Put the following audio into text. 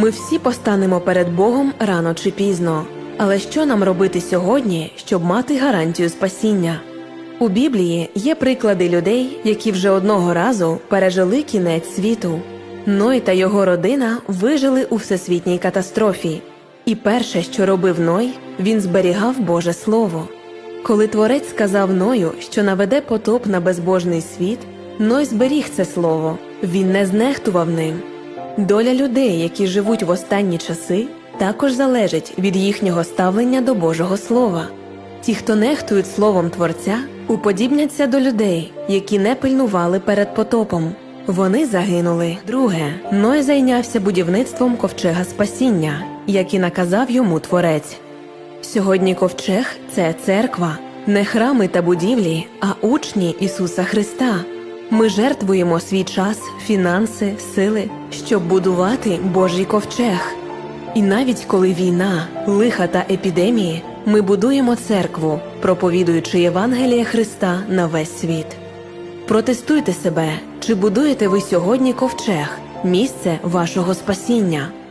Ми всі постанемо перед Богом рано чи пізно. Але що нам робити сьогодні, щоб мати гарантію спасіння? У Біблії є приклади людей, які вже одного разу пережили кінець світу. Ной та його родина вижили у всесвітній катастрофі. І перше, що робив Ной, він зберігав Боже Слово. Коли творець сказав Ною, що наведе потоп на безбожний світ, Ной зберіг це слово, він не знехтував ним. Доля людей, які живуть в останні часи, також залежить від їхнього ставлення до Божого Слова. Ті, хто нехтують словом Творця, уподібняться до людей, які не пильнували перед потопом. Вони загинули. Друге, Ной зайнявся будівництвом ковчега спасіння, як і наказав йому Творець. Сьогодні ковчег це церква, не храми та будівлі, а учні Ісуса Христа. Ми жертвуємо свій час, фінанси, сили, щоб будувати Божий ковчег. І навіть коли війна, лиха та епідемії, ми будуємо церкву, проповідуючи Євангеліє Христа на весь світ. Протестуйте себе, чи будуєте ви сьогодні ковчег, місце вашого спасіння.